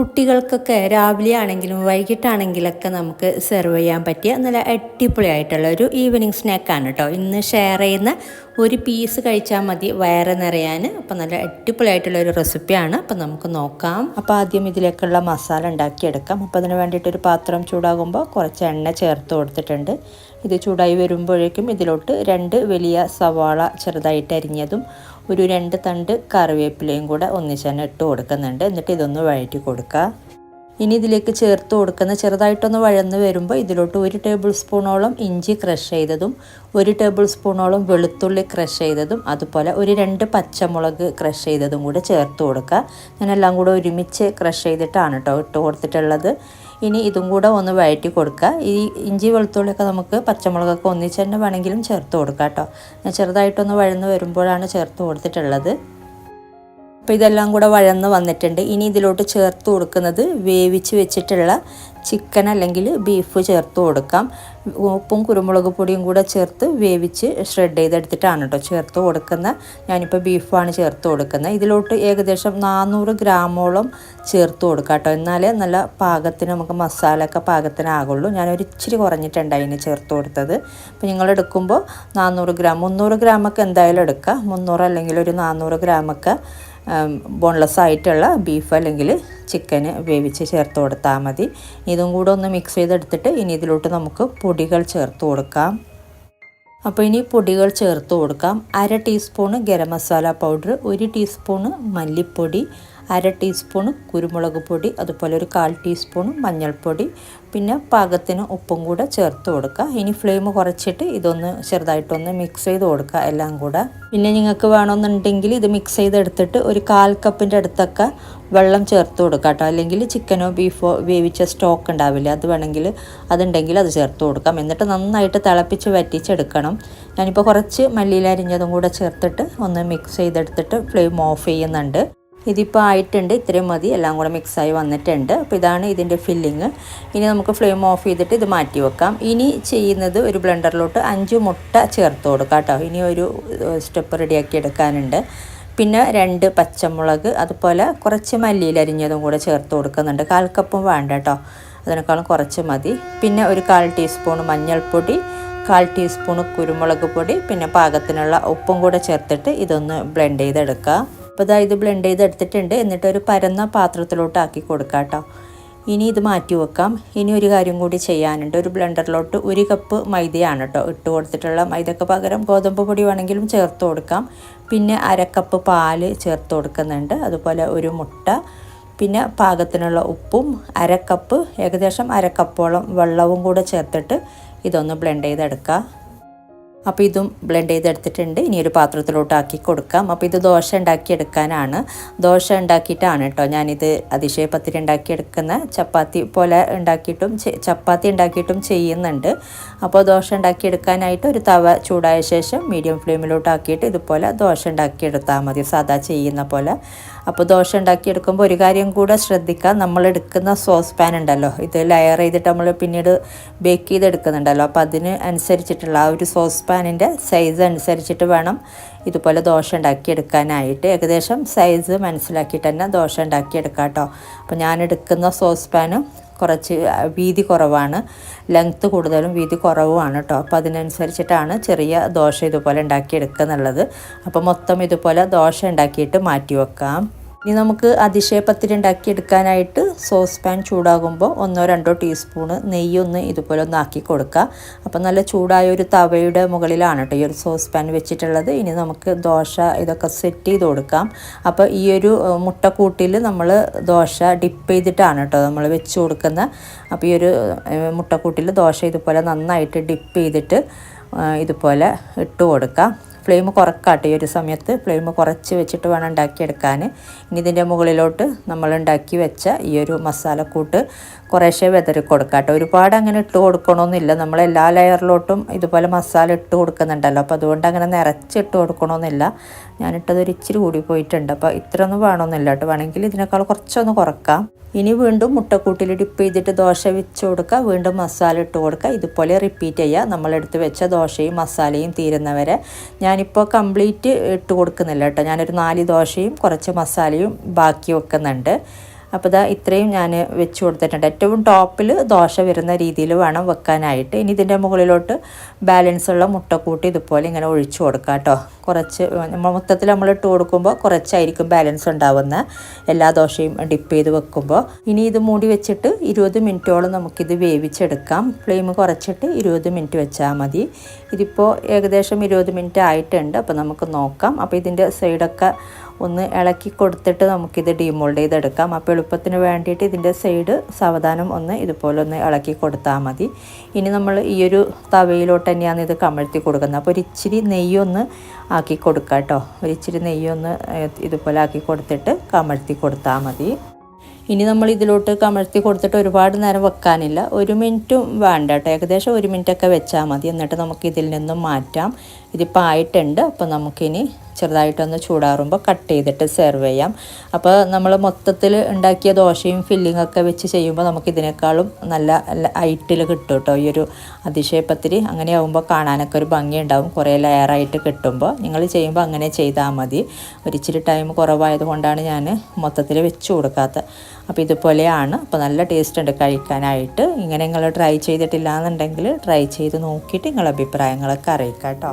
കുട്ടികൾക്കൊക്കെ രാവിലെ ആണെങ്കിലും വൈകിട്ടാണെങ്കിലൊക്കെ നമുക്ക് സെർവ് ചെയ്യാൻ പറ്റിയ നല്ല അടിപൊളിയായിട്ടുള്ള ഒരു ഈവനിങ് സ്നാക്കാണ് കേട്ടോ ഇന്ന് ഷെയർ ചെയ്യുന്ന ഒരു പീസ് കഴിച്ചാൽ മതി വയറ് നിറയാൻ. അപ്പോൾ നല്ല അടിപൊളിയായിട്ടുള്ള ഒരു റെസിപ്പിയാണ് അപ്പോൾ നമുക്ക് നോക്കാം. അപ്പോൾ ആദ്യം ഇതിലേക്കുള്ള മസാല ഉണ്ടാക്കിയെടുക്കാം. അപ്പോൾ അതിന് വേണ്ടിയിട്ട് ഒരു പാത്രം ചൂടാകുമ്പോൾ കുറച്ച് എണ്ണ ചേർത്ത് കൊടുത്തിട്ടുണ്ട്. ഇത് ചൂടായി വരുമ്പോഴേക്കും ഇതിലോട്ട് രണ്ട് വലിയ സവാള ചെറുതായിട്ട് അരിഞ്ഞതും ഒരു രണ്ട് തണ്ട് കറിവേപ്പിലയും കൂടെ ഒന്നിച്ച് തന്നെ ഇട്ട് കൊടുക്കുന്നുണ്ട്. എന്നിട്ട് ഇതൊന്ന് വഴറ്റി കൊടുക്കുക. ഇനി ഇതിലേക്ക് ചേർത്ത് കൊടുക്കുന്ന ചെറുതായിട്ടൊന്ന് വഴന്ന് വരുമ്പോൾ ഇതിലോട്ട് ഒരു ടേബിൾ സ്പൂണോളം ഇഞ്ചി ക്രഷ് ചെയ്തതും ഒരു ടേബിൾ സ്പൂണോളം വെളുത്തുള്ളി ക്രഷ് ചെയ്തതും അതുപോലെ ഒരു രണ്ട് പച്ചമുളക് ക്രഷ് ചെയ്തതും കൂടെ ചേർത്ത് കൊടുക്കുക. ഞാനെല്ലാം കൂടെ ഒരുമിച്ച് ക്രഷ് ചെയ്തിട്ടാണ് കേട്ടോ ഇട്ട് കൊടുത്തിട്ടുള്ളത്. ഇനി ഇതും കൂടെ ഒന്ന് വഴറ്റി കൊടുക്കുക. ഈ ഇഞ്ചി വെളുത്തുള്ളിയൊക്കെ നമുക്ക് പച്ചമുളകൊക്കെ ഒന്നിച്ച് തന്നെ വേണമെങ്കിലും ചേർത്ത് കൊടുക്കാം കേട്ടോ. ഞാൻ ചെറുതായിട്ടൊന്ന് വഴന്ന് വരുമ്പോഴാണ് ചേർത്ത് കൊടുത്തിട്ടുള്ളത്. അപ്പോൾ ഇതെല്ലാം കൂടെ വഴന്ന് വന്നിട്ടുണ്ട്. ഇനി ഇതിലോട്ട് ചേർത്ത് കൊടുക്കുന്നത് വേവിച്ച് വെച്ചിട്ടുള്ള ചിക്കൻ അല്ലെങ്കിൽ ബീഫ് ചേർത്ത് കൊടുക്കാം. ഉപ്പും കുരുമുളക് പൊടിയും കൂടെ ചേർത്ത് വേവിച്ച് ഷ്രെഡ് ചെയ്തെടുത്തിട്ടാണ് കേട്ടോ ചേർത്ത് കൊടുക്കുന്ന ഞാനിപ്പോൾ ബീഫാണ് ചേർത്ത് കൊടുക്കുന്നത്. ഇതിലോട്ട് ഏകദേശം നാനൂറ് ഗ്രാമോളം ചേർത്ത് കൊടുക്കാം കേട്ടോ. എന്നാലേ നല്ല പാകത്തിന് നമുക്ക് മസാല ഒക്കെ പാകത്തിനാകുള്ളൂ. ഞാനൊരു ഇച്ചിരി കുറഞ്ഞിട്ടുണ്ട് അതിന് ചേർത്ത് കൊടുത്തത്. അപ്പോൾ നിങ്ങൾ എടുക്കുമ്പോൾ നാനൂറ് ഗ്രാം മുന്നൂറ് ഗ്രാമൊക്കെ എന്തായാലും എടുക്കുക മുന്നൂറ് അല്ലെങ്കിൽ ഒരു നാനൂറ് ഗ്രാമൊക്കെ ബോൺലെസ് ആയിട്ടുള്ള ബീഫ് അല്ലെങ്കിൽ ചിക്കന് വേവിച്ച് ചേർത്ത് കൊടുത്താൽ മതി. ഇതും കൂടെ ഒന്ന് മിക്സ് ചെയ്തെടുത്തിട്ട് ഇനി ഇതിലോട്ട് നമുക്ക് പൊടികൾ ചേർത്ത് കൊടുക്കാം. അപ്പോൾ ഇനി പൊടികൾ ചേർത്ത് കൊടുക്കാം. അര ടീസ്പൂണ് ഗരം മസാല പൗഡർ ഒരു ടീസ്പൂണ് മല്ലിപ്പൊടി അര ടീസ്പൂണ് കുരുമുളക് പൊടി അതുപോലെ ഒരു കാൽ ടീസ്പൂൺ മഞ്ഞൾപ്പൊടി പിന്നെ പാകത്തിന് ഉപ്പും കൂടെ ചേർത്ത് കൊടുക്കുക. ഇനി ഫ്ലെയിം കുറച്ചിട്ട് ഇതൊന്ന് ചെറുതായിട്ടൊന്ന് മിക്സ് ചെയ്ത് കൊടുക്കുക എല്ലാം കൂടെ. പിന്നെ നിങ്ങൾക്ക് വേണമെന്നുണ്ടെങ്കിൽ ഇത് മിക്സ് ചെയ്തെടുത്തിട്ട് ഒരു കാൽ കപ്പിന്റെ അടുത്തൊക്കെ വെള്ളം ചേർത്ത് കൊടുക്കുക കേട്ടോ. അല്ലെങ്കിൽ ചിക്കനോ ബീഫോ വേവിച്ച സ്റ്റോക്ക് ഉണ്ടാവില്ല അത് വേണമെങ്കിൽ അതുണ്ടെങ്കിൽ അത് ചേർത്ത് കൊടുക്കാം. എന്നിട്ട് നന്നായിട്ട് തിളപ്പിച്ച് വറ്റിച്ചെടുക്കണം. ഞാനിപ്പോൾ കുറച്ച് മല്ലിയിലരിഞ്ഞതും കൂടെ ചേർത്തിട്ട് ഒന്ന് മിക്സ് ചെയ്തെടുത്തിട്ട് ഫ്ലെയിം ഓഫ് ചെയ്യുന്നുണ്ട്. ഇതിപ്പോൾ ആയിട്ടുണ്ട് ഇത്രയും മതി. എല്ലാം കൂടെ മിക്സായി വന്നിട്ടുണ്ട്. അപ്പോൾ ഇതാണ് ഇതിന്റെ ഫില്ലിങ് ഇനി നമുക്ക് ഫ്ലെയിം ഓഫ് ചെയ്തിട്ട് ഇത് മാറ്റി വെക്കാം. ഇനി ചെയ്യുന്നത് ഒരു ബ്ലെൻഡറിലോട്ട് അഞ്ച് മുട്ട ചേർത്ത് കൊടുക്കാം കേട്ടോ. ഇനി ഒരു സ്റ്റെപ്പ് റെഡിയാക്കി എടുക്കാനുണ്ട്. പിന്നെ രണ്ട് പച്ചമുളക് അതുപോലെ കുറച്ച് മല്ലിയിൽ അരിഞ്ഞതും കൂടെ ചേർത്ത് കൊടുക്കുന്നുണ്ട്. കാൽ കപ്പും വേണ്ട കേട്ടോ. അതിനേക്കാളും കുറച്ച് മതി. പിന്നെ ഒരു കാൽ ടീസ്പൂൺ മഞ്ഞൾപ്പൊടി കാൽ ടീസ്പൂൺ കുരുമുളക് പൊടി പിന്നെ പാകത്തിനുള്ള ഉപ്പും കൂടെ ചേർത്തിട്ട് ഇതൊന്ന് ബ്ലെൻഡ് ചെയ്തെടുക്കുക അപ്പോൾ ഇതാ ബ്ലെൻഡ് ചെയ്തെടുത്തിട്ടുണ്ട്. എന്നിട്ട് ഒരു പരന്ന പാത്രത്തിലോട്ട് ആക്കി കൊടുക്കാം കേട്ടോ. ഇനി ഇത് മാറ്റി വെക്കാം. ഇനി ഒരു കാര്യം കൂടി ചെയ്യാനുണ്ട്. ഒരു ബ്ലെൻഡറിലോട്ട് ഒരു കപ്പ് മൈദയാണ് കേട്ടോ ഇട്ട് കൊടുത്തിട്ടുള്ള മൈദക്ക് പകരം ഗോതമ്പ് പൊടി വേണമെങ്കിലും ചേർത്ത് കൊടുക്കാം. പിന്നെ അരക്കപ്പ് പാൽ ചേർത്ത് കൊടുക്കുന്നുണ്ട്. അതുപോലെ ഒരു മുട്ട. പിന്നെ പാകത്തിനുള്ള ഉപ്പും അരക്കപ്പ് ഏകദേശം അരക്കപ്പോളം വെള്ളവും കൂടെ ചേർത്തിട്ട് ഇതൊന്ന് ബ്ലെൻഡ് ചെയ്തെടുക്കുക അപ്പോൾ ഇതും ബ്ലെൻഡ് ചെയ്തെടുത്തിട്ടുണ്ട്. ഇനി ഒരു പാത്രത്തിലോട്ട് ആക്കി കൊടുക്കാം. അപ്പോൾ ഇത് ദോശ ഉണ്ടാക്കിയെടുക്കാനാണ്. ദോശ ഉണ്ടാക്കിയിട്ടാണ് കേട്ടോ ഞാനിത് അതിശയ പത്തിരി ഉണ്ടാക്കിയെടുക്കുന്ന. ചപ്പാത്തി പോലെ ഉണ്ടാക്കിയിട്ടും ചപ്പാത്തി ഉണ്ടാക്കിയിട്ടും ചെയ്യുന്നുണ്ട്. അപ്പോൾ ദോശ ഉണ്ടാക്കിയെടുക്കാനായിട്ട് ഒരു തവ ചൂടായ ശേഷം മീഡിയം ഫ്ലെയിമിലോട്ട് ആക്കിയിട്ട് ഇതുപോലെ ദോശ ഉണ്ടാക്കിയെടുത്താൽ മതി. സാധാ ചെയ്യുന്ന പോലെ. അപ്പോൾ ദോശ ഉണ്ടാക്കിയെടുക്കുമ്പോൾ ഒരു കാര്യം കൂടെ ശ്രദ്ധിക്കുക നമ്മൾ എടുക്കുന്ന സോസ് പാൻ ഉണ്ടല്ലോ. ഇത് ലെയർ ചെയ്തിട്ട് നമ്മൾ പിന്നീട് ബേക്ക് ചെയ്തെടുക്കുന്നുണ്ടല്ലോ. അപ്പോൾ അതിന് അനുസരിച്ചിട്ടുള്ള ആ ഒരു സോസ് പാനിന്റെ സൈസ് അനുസരിച്ചിട്ട് വേണം ഇതുപോലെ ദോശ ഉണ്ടാക്കിയെടുക്കാനായിട്ട്. ഏകദേശം സൈസ് മനസ്സിലാക്കിയിട്ട് തന്നെ ദോശ ഉണ്ടാക്കിയെടുക്കാം കേട്ടോ. അപ്പോൾ ഞാൻ എടുക്കുന്ന സോസ് പാനും കുറച്ച് വീതി കുറവാണ്. ലെങ്ത്ത് കൂടുതലും വീതി കുറവുമാണ് കേട്ടോ. അപ്പോൾ അതിനനുസരിച്ചിട്ടാണ് ചെറിയ ദോശ ഇതുപോലെ ഉണ്ടാക്കിയെടുക്കുക എന്നുള്ളത്. അപ്പോൾ മൊത്തം ഇതുപോലെ ദോശ ഉണ്ടാക്കിയിട്ട് മാറ്റി വെക്കാം. ഇനി നമുക്ക് അതിശയപ്പത്തിരി ഉണ്ടാക്കിയെടുക്കാനായിട്ട് സോസ് പാൻ ചൂടാകുമ്പോൾ ഒന്നോ രണ്ടോ ടീസ്പൂണ് നെയ്യൊന്ന് ഇതുപോലെ ഒന്ന് ആക്കി കൊടുക്കുക. അപ്പോൾ നല്ല ചൂടായ ഒരു തവയുടെ മുകളിലാണ് കേട്ടോ ഈ ഒരു സോസ് പാൻ വെച്ചിട്ടുള്ളത്. ഇനി നമുക്ക് ദോശ ഇതൊക്കെ സെറ്റ് ചെയ്ത് കൊടുക്കാം. അപ്പോൾ ഈ ഒരു മുട്ടക്കൂട്ടിൽ നമ്മൾ ദോശ ഡിപ്പ് ചെയ്തിട്ടാണ് കേട്ടോ നമ്മൾ വെച്ച് കൊടുക്കുന്നത്. അപ്പോൾ ഈ ഒരു മുട്ടക്കൂട്ടിൽ ദോശ ഇതുപോലെ നന്നായിട്ട് ഡിപ്പ് ചെയ്തിട്ട് ഇതുപോലെ ഇട്ട് കൊടുക്കാം. ഫ്ലെയിം കുറക്കാട്ടെ. ഈ ഒരു സമയത്ത് ഫ്ലെയിം കുറച്ച് വെച്ചിട്ട് വേണം ഉണ്ടാക്കിയെടുക്കാൻ. ഇനി ഇതിന്റെ മുകളിലോട്ട് നമ്മൾ ഉണ്ടാക്കി വെച്ച ഈ ഒരു മസാലക്കൂട്ട് കുറേശ്ശെ വെതറി കൊടുക്കാട്ടെ. ഒരുപാട് അങ്ങനെ ഇട്ട് കൊടുക്കണമെന്നില്ല നമ്മൾ എല്ലാ ലെയറിലോട്ടും ഇതുപോലെ മസാല ഇട്ട് കൊടുക്കുന്നുണ്ടല്ലോ. അപ്പോൾ അതുകൊണ്ട് അങ്ങനെ നിറച്ചിട്ട് കൊടുക്കണമെന്നില്ല ഞാനിട്ടത് ഒരു ഇച്ചിരി കൂടി പോയിട്ടുണ്ട്. അപ്പോൾ ഇത്രയൊന്നും വേണമെന്നില്ല കേട്ടോ. വേണമെങ്കിൽ ഇതിനേക്കാൾ കുറച്ചൊന്ന് കുറക്കാം. ഇനി വീണ്ടും മുട്ടക്കൂട്ടിൽ ഡിപ്പ് ചെയ്തിട്ട് ദോശ വെച്ച് കൊടുക്കുക. വീണ്ടും മസാല ഇട്ട് കൊടുക്കുക. ഇതുപോലെ റിപ്പീറ്റ് ചെയ്യുക. നമ്മളെടുത്ത് വെച്ച ദോശയും മസാലയും തീരുന്നവരെ ഞാനിപ്പോൾ കംപ്ലീറ്റ് ഇട്ട് കൊടുക്കുന്നില്ല കേട്ടോ. ഞാനൊരു നാല് ദോശയും കുറച്ച് മസാലയും ബാക്കി വെക്കുന്നുണ്ട്. അപ്പോൾ ഇതാ ഇത്രയും ഞാൻ വെച്ച് കൊടുത്തിട്ടുണ്ട്. ഏറ്റവും ടോപ്പിൽ ദോശ വരുന്ന രീതിയിൽ വേണം വെക്കാനായിട്ട്. ഇനി ഇതിന്റെ മുകളിലോട്ട് ബാലൻസ് ഉള്ള മുട്ടക്കൂട്ടി ഇതുപോലെ ഇങ്ങനെ ഒഴിച്ചു കൊടുക്കാം കേട്ടോ കുറച്ച് നമ്മൾ മൊത്തത്തിൽ നമ്മൾ ഇട്ട് കൊടുക്കുമ്പോൾ കുറച്ചായിരിക്കും ബാലൻസ് ഉണ്ടാവുന്ന എല്ലാ ദോശയും ഡിപ്പ് ചെയ്ത് വെക്കുമ്പോൾ ഇനി ഇത് മൂടി വെച്ചിട്ട് ഇരുപത് മിനിറ്റോളം നമുക്കിത് വേവിച്ചെടുക്കാം. ഫ്ലെയിം കുറച്ചിട്ട് ഇരുപത് മിനിറ്റ് വെച്ചാൽ മതി. ഇതിപ്പോൾ ഏകദേശം ഇരുപത് മിനിറ്റ് ആയിട്ടുണ്ട്. അപ്പോൾ നമുക്ക് നോക്കാം. അപ്പോൾ ഇതിന്റെ സൈഡൊക്കെ ഒന്ന് ഇളക്കി കൊടുത്തിട്ട് നമുക്കിത് ഡീമോൾഡ് ചെയ്തെടുക്കാം. അപ്പോൾ എളുപ്പത്തിന് വേണ്ടിയിട്ട് ഇതിന്റെ സൈഡ് സാവധാനം ഒന്ന് ഇതുപോലെ ഒന്ന് ഇളക്കി കൊടുത്താൽ മതി. ഇനി നമ്മൾ ഈ ഒരു തവയിലോട്ട് തന്നെയാണ് ഇത് കമഴ്ത്തി കൊടുക്കുന്നത്. അപ്പോൾ ഒരു ഇച്ചിരി നെയ്യൊന്ന് ആക്കി കൊടുക്കാം കേട്ടോ. ഒരു ഇച്ചിരി നെയ്യൊന്ന് ഇതുപോലെ ആക്കി കൊടുത്തിട്ട് കമഴ്ത്തി കൊടുത്താൽ മതി. ഇനി നമ്മൾ ഇതിലോട്ട് കമഴ്ത്തി കൊടുത്തിട്ട് ഒരുപാട് നേരം വെക്കാനില്ല. ഒരു മിനിറ്റും വേണ്ട കേട്ടോ. ഏകദേശം ഒരു മിനിറ്റൊക്കെ വെച്ചാൽ മതി. എന്നിട്ട് നമുക്ക് ഇതിൽ നിന്നും മാറ്റാം. ഇതിപ്പോൾ ആയിട്ടുണ്ട്. അപ്പോൾ നമുക്കിനി ചെറുതായിട്ടൊന്ന് ചൂടാറുമ്പോൾ കട്ട് ചെയ്തിട്ട് സെർവ് ചെയ്യാം. അപ്പോൾ നമ്മൾ മൊത്തത്തിൽ ഉണ്ടാക്കിയ ദോശയും ഫില്ലിംഗ് ഒക്കെ വെച്ച് ചെയ്യുമ്പോൾ നമുക്ക് ഇതിനേക്കാളും നല്ല ഹൈറ്റിൽ കിട്ടും കേട്ടോ ഈ ഒരു അതിശയപ്പത്തിരി അങ്ങനെ ആകുമ്പോൾ കാണാനൊക്കെ ഒരു ഭംഗിയുണ്ടാവും കുറേ ലെയറായിട്ട് കിട്ടുമ്പോൾ നിങ്ങൾ ചെയ്യുമ്പോൾ അങ്ങനെ ചെയ്താൽ മതി. ഒരിച്ചിരി ടൈം കുറവായത് കൊണ്ടാണ് ഞാൻ മൊത്തത്തിൽ വെച്ച് കൊടുക്കാത്തത് അപ്പോൾ ഇതുപോലെയാണ്. അപ്പോൾ നല്ല ടേസ്റ്റ് ഉണ്ട് കഴിക്കാനായിട്ട്. ഇങ്ങനെ നിങ്ങൾ ട്രൈ ചെയ്തിട്ടില്ല എന്നുണ്ടെങ്കിൽ ട്രൈ ചെയ്ത് നോക്കിയിട്ട് നിങ്ങളുടെ അഭിപ്രായങ്ങളൊക്കെ അറിയിക്കാം കേട്ടോ